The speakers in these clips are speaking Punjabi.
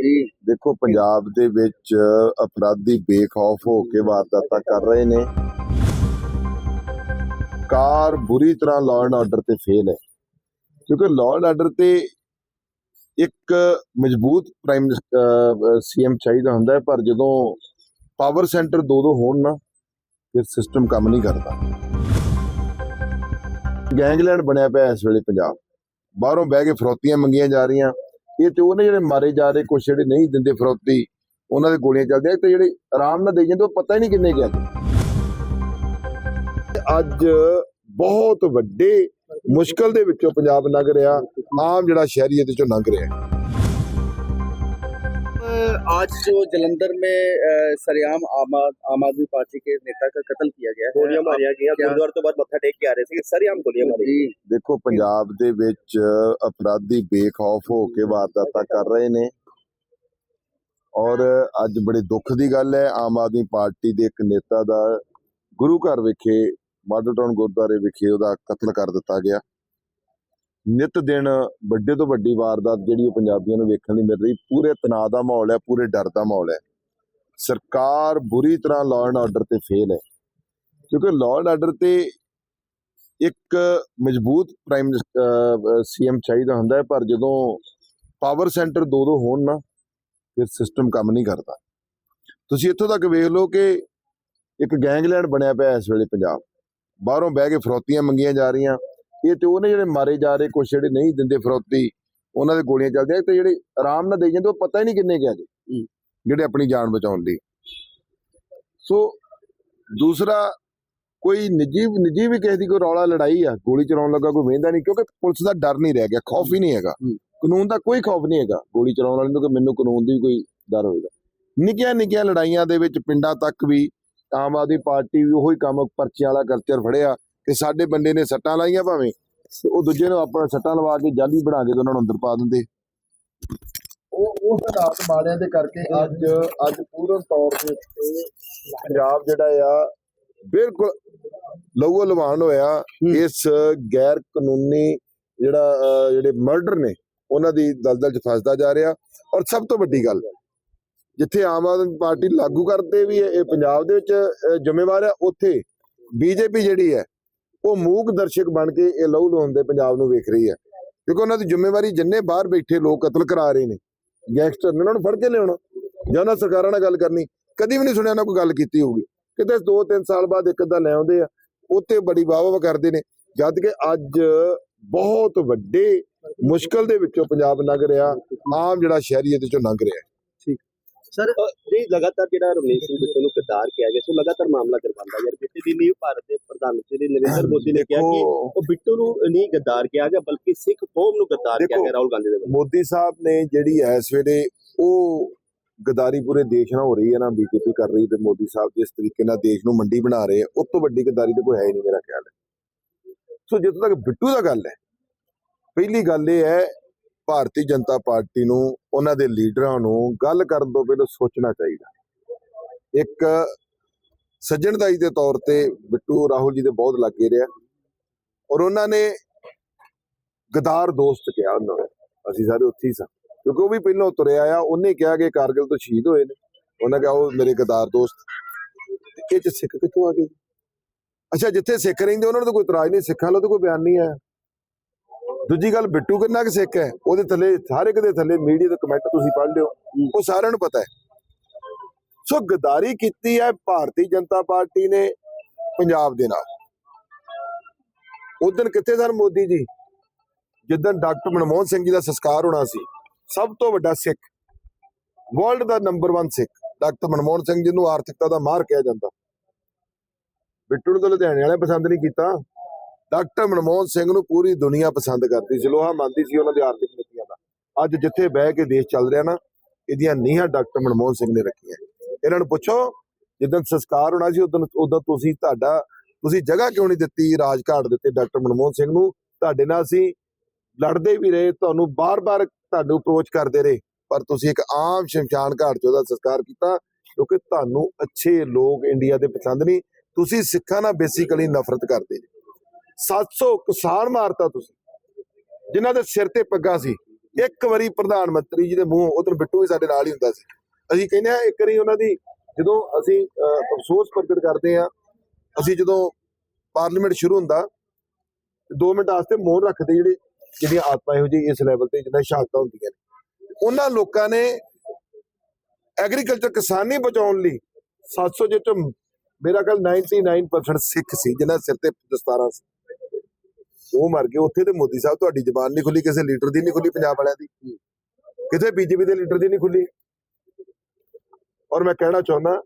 ਦੇਖੋ, ਪੰਜਾਬ ਦੇ ਵਿੱਚ ਅਪਰਾਧੀ ਬੇਖੌਫ ਹੋ ਕੇ ਵਾਰਦਾਤਾਂ ਕਰ ਰਹੇ ਨੇ। ਕਾਰ ਬੁਰੀ ਤਰ੍ਹਾਂ ਲਾਅ ਐਂਡ ਆਰਡਰ ਤੇ ਫੇਲ ਹੈ। ਕਿਉਂਕਿ ਲਾਅ ਐਂਡ ਆਰਡਰ ਤੇ ਇੱਕ ਮਜ਼ਬੂਤ ਪ੍ਰਾਈਮ ਸੀਐਮ ਚਾਹੀਦਾ ਹੁੰਦਾ ਹੈ, ਪਰ ਜਦੋਂ ਪਾਵਰ ਸੈਂਟਰ ਦੋ ਦੋ ਹੋਣ ਨਾ, ਫਿਰ ਸਿਸਟਮ ਕੰਮ ਨਹੀਂ ਕਰਦਾ। ਗੈਂਗਲੈਂਡ ਬਣਿਆ ਪਿਆ ਇਸ ਵੇਲੇ ਪੰਜਾਬ। ਬਾਹਰੋਂ ਬਹਿ ਕੇ ਫਰੋਤੀਆਂ ਮੰਗੀਆਂ ਜਾ ਰਹੀਆਂ। ਇਹ ਤੇ ਉਹਨੇ ਜਿਹੜੇ ਮਾਰੇ ਜਾ ਰਹੇ, ਕੁਛ ਜਿਹੜੇ ਨਹੀਂ ਦਿੰਦੇ ਫਰੋਤੀ, ਉਹਨਾਂ ਦੇ ਗੋਲੀਆਂ ਚੱਲਦੀਆਂ, ਤੇ ਜਿਹੜੇ ਆਰਾਮ ਨਾਲ ਦੇ ਜਾਂਦੇ, ਉਹ ਪਤਾ ਹੀ ਨਹੀਂ ਕਿੰਨੇ ਗਿਆ ਅੱਜ ਬਹੁਤ ਵੱਡੇ ਮੁਸ਼ਕਲ ਦੇ ਵਿੱਚੋਂ ਪੰਜਾਬ ਲੰਘ ਰਿਹਾ, ਆਮ ਜਿਹੜਾ ਸ਼ਹਿਰੀ ਇਹਦੇ ਚੋਂ ਲੰਘ ਰਿਹਾ। आज जो जलंधर में अ, सरेआम आम आम आदमी पार्टी के नेता का कत्ल किया गया है ਗੋਲੀਆਂ ਮਾਰੀਆਂ ਗਈਆਂ ਕਿਆ- ਗੁਰਦੁਆਰੇ ਤੋਂ ਬਾਅਦ ਮੱਥਾ ਟੇਕ ਕੇ ਆ ਰਹੇ ਸੀ ਸਰੀਆਮ ਗੋਲੀਆਂ ਮਾਰੀ जी ਦੇਖੋ ਪੰਜਾਬ ਦੇ ਵਿੱਚ ਅਪਰਾਧੀ ਬੇਖੌਫ ਹੋ ਕੇ ਵਾਰਦਾਤਾਂ ਕਰ ਰਹੇ ਨੇ ਔਰ ਅੱਜ ਬੜੇ ਦੁੱਖ ਦੀ ਗੱਲ ਹੈ ਆਮ ਆਦਮੀ ਪਾਰਟੀ ਦੇ ਇੱਕ ਨੇਤਾ ਦਾ ਗੁਰੂ ਘਰ ਵਿਖੇ ਮਾਡਲ ਟਾਊਨ ਗੁਰਦੁਆਰੇ ਵਿਖੇ ਉਹਦਾ ਕਤਲ ਕਰ ਦਿੱਤਾ ਗਿਆ ਨਿਤ ਦਿਨ ਵੱਡੇ ਤੋਂ ਵੱਡੀ ਵਾਰਦਾਤ ਜਿਹੜੀ ਉਹ ਪੰਜਾਬੀਆਂ ਨੂੰ ਵੇਖਣ ਲਈ ਮਿਲ ਰਹੀ, ਪੂਰੇ ਤਣਾਅ ਦਾ ਮਾਹੌਲ ਹੈ, ਪੂਰੇ ਡਰ ਦਾ ਮਾਹੌਲ ਹੈ। ਸਰਕਾਰ ਬੁਰੀ ਤਰ੍ਹਾਂ ਲਾਅ ਐਂਡ ਆਰਡਰ ਤੇ ਫੇਲ ਹੈ। ਕਿਉਂਕਿ ਲਾਅ ਐਂਡ ਆਰਡਰ ਤੇ ਇੱਕ ਮਜ਼ਬੂਤ ਪ੍ਰਾਈਮ ਸੀਐਮ ਚਾਹੀਦਾ ਹੁੰਦਾ ਹੈ, ਪਰ ਜਦੋਂ ਪਾਵਰ ਸੈਂਟਰ ਦੋ ਦੋ ਹੋਣ ਨਾ, ਫਿਰ ਸਿਸਟਮ ਕੰਮ ਨਹੀਂ ਕਰਦਾ। ਤੁਸੀਂ ਇੱਥੋਂ ਤੱਕ ਵੇਖ ਲਓ ਕਿ ਇੱਕ ਗੈਂਗਲੈਂਡ ਬਣਿਆ ਪਿਆ ਇਸ ਵੇਲੇ ਪੰਜਾਬ। ਬਾਹਰੋਂ ਬਹਿ ਕੇ ਫਰੋਤੀਆਂ ਮੰਗੀਆਂ ਜਾ ਰਹੀਆਂ। ਇਹ ਤੇ ਉਹਨੇ ਜਿਹੜੇ ਮਾਰੇ ਜਾ ਰਹੇ ਕੁਛ ਜਿਹੜੇ ਨਹੀਂ ਦਿੰਦੇ ਫਰੋਤੀ ਉਹਨਾਂ ਦੇ ਗੋਲੀਆਂ ਚੱਲਦੀਆਂ ਤੇ ਜਿਹੜੇ ਆਰਾਮ ਨਾਲ ਦੇਈ ਜਾਂਦੇ ਉਹ ਪਤਾ ਹੀ ਨਹੀਂ ਕਿੰਨੇ ਗਿਆ ਜੀ ਜਿਹੜੇ ਆਪਣੀ ਜਾਨ ਬਚਾਉਣ ਲਈ। ਸੋ ਦੂਸਰਾ ਕੋਈ ਨਿੱਜੀ ਨਿੱਜੀ ਵੀ ਕਿਸੇ ਦੀ ਕੋਈ ਰੌਲਾ ਲੜਾਈ ਆ ਗੋਲੀ ਚਲਾਉਣ ਲੱਗਾ ਕੋਈ ਵੇਂਦਾ ਨਹੀਂ ਕਿਉਂਕਿ ਪੁਲਿਸ ਦਾ ਡਰ ਨਹੀਂ ਰਹਿ ਗਿਆ ਖੌਫ ਹੀ ਨਹੀਂ ਹੈਗਾ। ਕਾਨੂੰਨ ਦਾ ਕੋਈ ਖੌਫ ਨਹੀਂ ਹੈਗਾ ਗੋਲੀ ਚਲਾਉਣ ਵਾਲੇ ਨੂੰ ਕਿ ਮੈਨੂੰ ਕਾਨੂੰਨ ਦੀ ਕੋਈ ਡਰ ਹੋਏਗਾ। ਨਿੱਕੀਆਂ ਨਿੱਕੀਆਂ ਲੜਾਈਆਂ ਦੇ ਵਿੱਚ ਪਿੰਡਾਂ ਤੱਕ ਵੀ ਆਮ ਆਦਮੀ ਪਾਰਟੀ ਵੀ ਉਹੀ ਕੰਮ ਪਰਚੀਆਂ ਵਾਲਾ ਕਲਚਰ ਫੜਿਆ। ਕਿ ਸਾਡੇ ਬੰਦੇ ਨੇ ਸੱਟਾਂ ਲਾਈਆਂ ਭਾਵੇਂ ਤੇ ਉਹ ਦੂਜੇ ਨੂੰ ਆਪਣਾ ਸੱਟਾਂ ਲਵਾ ਕੇ ਜਾਲੀ ਬਣਾ ਕੇ ਤੇ ਉਹਨਾਂ ਨੂੰ ਅੰਦਰ ਪਾ ਦਿੰਦੇ। ਉਹ ਉਹ ਹਾਲਾਤ ਮਾੜਿਆਂ ਦੇ ਕਰਕੇ ਅੱਜ ਅੱਜ ਪੂਰਨ ਤੌਰ ਉੱਤੇ ਪੰਜਾਬ ਜਿਹੜਾ ਆ ਬਿਲਕੁਲ ਲਹੂ ਲਵਾਨ ਹੋਇਆ। ਇਸ ਗੈਰ ਕਾਨੂੰਨੀ ਜਿਹੜਾ ਜਿਹੜੇ ਮਰਡਰ ਨੇ ਉਹਨਾਂ ਦੀ ਦਲਦਲ 'ਚ ਫਸਦਾ ਜਾ ਰਿਹਾ। ਔਰ ਸਭ ਤੋਂ ਵੱਡੀ ਗੱਲ ਜਿੱਥੇ ਆਮ ਆਦਮੀ ਪਾਰਟੀ ਲਾਗੂ ਕਰਦੇ ਵੀ ਇਹ ਪੰਜਾਬ ਦੇ ਵਿੱਚ ਜ਼ਿੰਮੇਵਾਰ ਹੈ ਉੱਥੇ ਬੀਜੇਪੀ ਜਿਹੜੀ ਹੈ ਉਹ ਮੂਕ ਦਰਸ਼ਕ ਬਣ ਕੇ ਇਹ ਲਹੂ ਲਵਾਉਂਦੇ ਪੰਜਾਬ ਨੂੰ ਵੇਖ ਰਹੀ ਹੈ। ਕਿਉਂਕਿ ਉਹਨਾਂ ਦੀ ਜ਼ਿੰਮੇਵਾਰੀ ਜਿੰਨੇ ਬਾਹਰ ਬੈਠੇ ਲੋਕ ਕਤਲ ਕਰਾ ਰਹੇ ਨੇ, ਗੈਂਗਸਟਰ ਨੇ ਉਹਨਾਂ ਨੂੰ ਫੜ ਕੇ ਲਿਆਉਣਾ, ਜਾਂ ਉਹਨਾਂ ਸਰਕਾਰਾਂ ਨਾਲ ਗੱਲ ਕਰਨੀ, ਕਦੀ ਵੀ ਨਹੀਂ ਸੁਣਿਆ ਨਾ ਕੋਈ ਗੱਲ ਕੀਤੀ ਹੋਊਗੀ। ਕਿਤੇ 2-3 ਸਾਲ ਬਾਅਦ ਇੱਕ ਅੱਧਾ ਲੈ ਆਉਂਦੇ ਆ ਉੱਤੇ ਬੜੀ ਵਾਹ ਵਾਹ ਕਰਦੇ ਨੇ, ਜਦ ਕਿ ਅੱਜ ਬਹੁਤ ਵੱਡੇ ਮੁਸ਼ਕਲ ਦੇ ਵਿੱਚੋਂ ਪੰਜਾਬ ਲੰਘ ਰਿਹਾ, ਆਮ ਜਿਹੜਾ ਸ਼ਹਿਰੀ ਇਹਦੇ ਚੋਂ ਲੰਘ ਰਿਹਾ। ਸਰ ਜੀ ਲਗਾਤਾਰ ਜਿਹੜਾ ਰਮਨੀਤ ਸਿੰਘ ਬਿੱਟੂ ਨੂੰ ਗੱਦਾਰ ਕਿਹਾ ਗਿਆ ਸੋ ਲਗਾਤਾਰ ਮਾਮਲਾ ਕਰਵਾਉਂਦਾ ਯਾਰ ਬੀਤੇ ਦਿਨ ਹੀ ਭਾਰਤ ਦੇ ਪ੍ਰਧਾਨ ਮੰਤਰੀ ਨਰਿੰਦਰ ਮੋਦੀ ਨੇ ਕਿਹਾ ਕਿ ਉਹ ਬਿੱਟੂ ਨੂੰ ਨਹੀਂ ਗੱਦਾਰ ਕਿਹਾ ਗਿਆ ਬਲਕਿ ਸਿੱਖ ਕੌਮ ਨੂੰ ਗੱਦਾਰ ਕਿਹਾ ਗਿਆ ਰਾਹੁਲ ਗਾਂਧੀ ਦੇ ਵੱਲੋਂ। ਮੋਦੀ ਸਾਹਿਬ ਨੇ ਜਿਹੜੀ ਇਸ ਵੇਲੇ ਉਹ ਗਦਾਰੀ ਪੂਰੇ ਦੇਸ਼ ਨਾਲ ਹੋ ਰਹੀ ਹੈ ਨਾ ਬੀਜੇਪੀ ਕਰ ਰਹੀ ਤੇ ਮੋਦੀ ਸਾਹਿਬ ਜਿਸ ਤਰੀਕੇ ਨਾਲ ਦੇਸ਼ ਨੂੰ ਮੰਡੀ ਬਣਾ ਰਹੇ ਆ ਉਸ ਤੋਂ ਵੱਡੀ ਗਦਾਰੀ ਤੇ ਕੋਈ ਹੈ ਹੀ ਨਹੀਂ ਮੇਰਾ ਖਿਆਲ ਹੈ। ਸੋ ਜਿੱਥੋਂ ਤੱਕ ਬਿੱਟੂ ਦਾ ਗੱਲ ਹੈ ਪਹਿਲੀ ਗੱਲ ਇਹ ਹੈ ਭਾਰਤੀ ਜਨਤਾ ਪਾਰਟੀ ਨੂੰ ਉਹਨਾਂ ਦੇ ਲੀਡਰਾਂ ਨੂੰ ਗੱਲ ਕਰਨ ਤੋਂ ਪਹਿਲਾਂ ਸੋਚਣਾ ਚਾਹੀਦਾ। ਇੱਕ ਸੱਜਣਦਾਈ ਦੇ ਤੌਰ ਤੇ ਬਿੱਟੂ ਰਾਹੁਲ ਜੀ ਦੇ ਬਹੁਤ ਲੱਗੇ ਰਿਹਾ ਔਰ ਉਹਨਾਂ ਨੇ ਗਦਾਰ ਦੋਸਤ ਕਿਹਾ ਉਹਨਾਂ ਨੂੰ, ਅਸੀਂ ਸਾਰੇ ਉੱਥੇ ਹੀ ਸਾਂ। ਕਿਉਂਕਿ ਉਹ ਵੀ ਪਹਿਲਾਂ ਤੁਰਿਆ ਆ, ਉਹਨੇ ਕਿਹਾ ਕਿ ਕਾਰਗਿਲ ਤੋਂ ਸ਼ਹੀਦ ਹੋਏ ਨੇ। ਉਹਨਾਂ ਕਿਹਾ, ਉਹ ਮੇਰੇ ਗਦਾਰ ਦੋਸਤ ਇਹ ਚ ਸਿੱਖ ਕਿੱਥੋਂ ਆ ਗਏ? ਅੱਛਾ, ਜਿੱਥੇ ਸਿੱਖ ਰਹਿੰਦੇ, ਉਹਨਾਂ ਨੂੰ ਤਾਂ ਕੋਈ ਇਤਰਾਜ਼ ਨਹੀਂ, ਸਿੱਖਾਂ ਵੱਲੋਂ ਤਾਂ ਕੋਈ ਬਿਆਨ ਨਹੀਂ ਆਇਆ। ਦੂਜੀ ਗੱਲ, ਬਿੱਟੂ ਕਿੰਨਾ ਕਿ ਸਿੱਖ ਹੈ? ਉਹਦੇ ਥੱਲੇ, ਹਰ ਇੱਕ ਦੇ ਥੱਲੇ ਮੀਡੀਆ ਦੇ ਕਮੈਂਟ ਤੁਸੀਂ ਪੜ੍ਹ ਲਿਓ। ਉਹ ਸਾਰਿਆਂ ਨੂੰ ਪਤਾ ਹੈ। ਸੋ ਗਦਾਰੀ ਕੀਤੀ ਹੈ ਭਾਰਤੀ ਜਨਤਾ ਪਾਰਟੀ ਨੇ ਪੰਜਾਬ ਦੇ ਨਾਲ। ਉਦੋਂ ਕਿੱਥੇ ਸਨ ਮੋਦੀ ਜੀ? ਜਿੱਦਣ ਡਾਕਟਰ ਮਨਮੋਹਨ ਸਿੰਘ ਜੀ ਦਾ ਸੰਸਕਾਰ ਹੋਣਾ ਸੀ, ਸਭ ਤੋਂ ਵੱਡਾ ਸਿੱਖ, ਵਰਲਡ ਦਾ ਨੰਬਰ 1 ਸਿੱਖ, ਡਾਕਟਰ ਮਨਮੋਹਨ ਸਿੰਘ ਜੀ ਨੂੰ ਆਰਥਿਕਤਾ ਦਾ ਮਾਰ ਕਿਹਾ ਜਾਂਦਾ। ਬਿੱਟੂ ਨੂੰ ਤਾਂ ਲੁਧਿਆਣੇ ਵਾਲਿਆਂ ਪਸੰਦ ਨਹੀਂ ਕੀਤਾ। ਡਾਕਟਰ ਮਨਮੋਹਨ ਸਿੰਘ ਨੂੰ ਪੂਰੀ ਦੁਨੀਆ ਪਸੰਦ ਕਰਦੀ ਸੀ। ਲੋਹਾ ਮੰਨਦੀ ਸੀ ਉਹਨਾਂ ਦੀ ਆਰਥਿਕ ਨੀਤੀਆਂ ਦਾ। ਅੱਜ ਜਿੱਥੇ ਬਹਿ ਕੇ ਦੇਸ਼ ਚੱਲ ਰਿਹਾ ਨਾ, ਇਹਦੀਆਂ ਨੀਹਾਂ ਡਾਕਟਰ ਮਨਮੋਹਨ ਸਿੰਘ ਨੇ ਰੱਖੀਆਂ। ਇਹਨਾਂ ਨੂੰ ਪੁੱਛੋ, ਜਿੱਦਣ ਸੰਸਕਾਰ ਹੋਣਾ ਸੀ, ਉਦੋਂ ਉਦੋਂ ਤੁਸੀਂ ਤੁਹਾਡਾ ਤੁਸੀਂ ਜਗ੍ਹਾ ਕਿਉਂ ਨਹੀਂ ਦਿੱਤੀ, ਰਾਜਘਾਟ ਦਿੱਤੇ ਡਾਕਟਰ ਮਨਮੋਹਨ ਸਿੰਘ ਨੂੰ? ਤੁਹਾਡੇ ਨਾਲ ਅਸੀਂ ਲੜਦੇ ਵੀ ਰਹੇ, ਤੁਹਾਨੂੰ ਬਾਰ-ਬਾਰ ਤੁਹਾਨੂੰ ਅਪਰੋਚ ਕਰਦੇ ਰਹੇ। ਪਰ ਤੁਸੀਂ ਇੱਕ ਆਮ ਸ਼ਮਸ਼ਾਨ ਘਾਟ 'ਚ ਉਹਦਾ ਸੰਸਕਾਰ ਕੀਤਾ, ਕਿਉਂਕਿ ਤੁਹਾਨੂੰ ਅੱਛੇ ਲੋਕ ਇੰਡੀਆ ਦੇ ਪਸੰਦ ਨਹੀਂ। ਤੁਸੀਂ ਸਿੱਖਾਂ ਨਾਲ ਬੇਸਿਕਲੀ ਨਫ਼ਰਤ ਕਰਦੇ ਜੀ 700 ਕਿਸਾਨ ਮਾਰਤਾ ਤੁਸੀਂ, ਜਿਨ੍ਹਾਂ ਦੇ ਸਿਰ ਤੇ ਪੱਗਾ ਸੀ। ਇੱਕ ਵਾਰੀ ਪ੍ਰਧਾਨ ਮੰਤਰੀ ਜੀ ਦੇ ਮੂੰਹ ਉਧਰ ਬਿੱਟੂ ਵੀ ਸਾਡੇ ਨਾਲ ਹੀ ਹੁੰਦਾ ਸੀ। ਅਸੀਂ ਕਹਿੰਦੇ ਆ ਇੱਕ ਵਾਰੀ ਉਹਨਾਂ ਦੀ ਜਦੋਂ ਅਸੀਂ ਅਫਸੋਸ ਪ੍ਰਗਟ ਕਰਦੇ ਆ ਅਸੀਂ ਜਦੋਂ ਪਾਰਲੀਮੈਂਟ ਸ਼ੁਰੂ ਹੁੰਦਾ 2 ਮਿੰਟ ਵਾਸਤੇ ਮੋਹਰ ਰੱਖਦੇ ਜਿਹੜੇ, ਜਿਹੜੀਆਂ ਆਤਮਾ ਇਹੋ ਜਿਹੀ ਇਸ ਲੈਵਲ ਤੇ ਜਿਹਨਾਂ ਸ਼ਹਾਦਤਾਂ ਹੁੰਦੀਆਂ ਨੇ। ਉਹਨਾਂ ਲੋਕਾਂ ਨੇ ਐਗਰੀਕਲਚਰ ਕਿਸਾਨੀ ਬਚਾਉਣ ਲਈ 700 ਜੇ ਤੋਂ ਮੇਰਾ ਖਿਆਲ 99% ਸਿੱਖ ਸੀ, ਜਿਨ੍ਹਾਂ ਸਿਰ ਤੇ ਦਸਤਾਰਾਂ ਸੀ। ਉਹ ਮਰ ਗਏ। ਉੱਥੇ ਤੇ ਮੋਦੀ ਸਾਹਿਬ ਤੁਹਾਡੀ ਜ਼ਬਾਨ ਨਹੀਂ ਖੁੱਲੀ, ਕਿਸੇ ਲੀਡਰ ਦੀ ਨਹੀਂ ਖੁੱਲੀ, ਪੰਜਾਬ ਵਾਲਿਆਂ ਦੀ। ਕਿਤੇ ਬੀਜੇਪੀ ਦੇ ਲੀਡਰ ਦੀ ਨਹੀਂ ਖੁੱਲੀ। ਔਰ ਮੈਂ ਕਹਿਣਾ ਚਾਹੁੰਦਾ,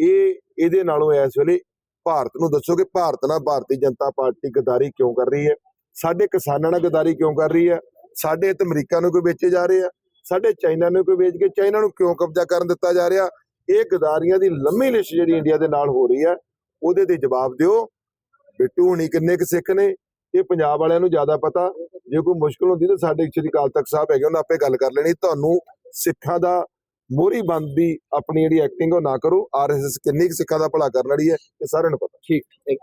ਇਹ, ਇਹਦੇ ਨਾਲੋਂ ਇਸ ਵੇਲੇ ਭਾਰਤ ਨੂੰ ਦੱਸੋ ਕਿ ਭਾਰਤ ਨਾਲ ਭਾਰਤੀ ਜਨਤਾ ਪਾਰਟੀ ਗਦਾਰੀ ਕਿਉਂ ਕਰ ਰਹੀ ਹੈ? ਸਾਡੇ ਕਿਸਾਨਾਂ ਨਾਲ ਗਦਾਰੀ ਕਿਉਂ ਕਰ ਰਹੀ ਹੈ? ਸਾਡੇ ਇੱਥੇ ਅਮਰੀਕਾ ਨੂੰ ਕੋਈ ਵੇਚੇ ਜਾ ਰਹੇ ਆ? ਸਾਡੇ ਚਾਈਨਾ ਨੂੰ ਕੋਈ ਵੇਚ ਕੇ ਚਾਈਨਾ ਨੂੰ ਕਿਉਂ ਕਬਜ਼ਾ ਕਰਨ ਦਿੱਤਾ ਜਾ ਰਿਹਾ? ਇਹ ਗਦਾਰੀਆਂ ਦੀ ਲੰਮੀ ਲਿਸਟ ਜਿਹੜੀ ਇੰਡੀਆ ਦੇ ਨਾਲ ਹੋ ਰਹੀ ਹੈ, ਉਹਦੇ ਤੇ ਜਵਾਬ ਦਿਓ। ਬਿੱਟੂ ਹੁਣੀ ਕਿੰਨੇ ਕੁ ਸਿੱਖ ਨੇ? ਇਹ ਪੰਜਾਬ ਵਾਲਿਆਂ ਨੂੰ ਜ਼ਿਆਦਾ ਪਤਾ। ਜੇ ਕੋਈ ਮੁਸ਼ਕਲ ਹੁੰਦੀ ਤਾਂ ਸਾਡੇ ਸ਼੍ਰੀ ਅਕਾਲ ਤਖਤ ਸਾਹਿਬ ਹੈਗੇ, ਉਹਨਾਂ ਆਪੇ ਗੱਲ ਕਰ ਲੈਣੀ। ਤੁਹਾਨੂੰ ਸਿੱਖਾਂ ਦਾ ਮੋਹਰੀ ਬੰਦ ਦੀ ਆਪਣੀ ਜਿਹੜੀ ਐਕਟਿੰਗ ਉਹ ਨਾ ਕਰੋ। ਆਰਐਸਐਸ ਕਿੰਨੀ ਕੁ ਸਿੱਖਾਂ ਦਾ ਭਲਾ ਕਰਨ ਵਾਲੀ ਹੈ, ਇਹ ਸਾਰਿਆਂ ਨੂੰ ਪਤਾ। ਠੀਕ ਥੈਂਕ ਯੂ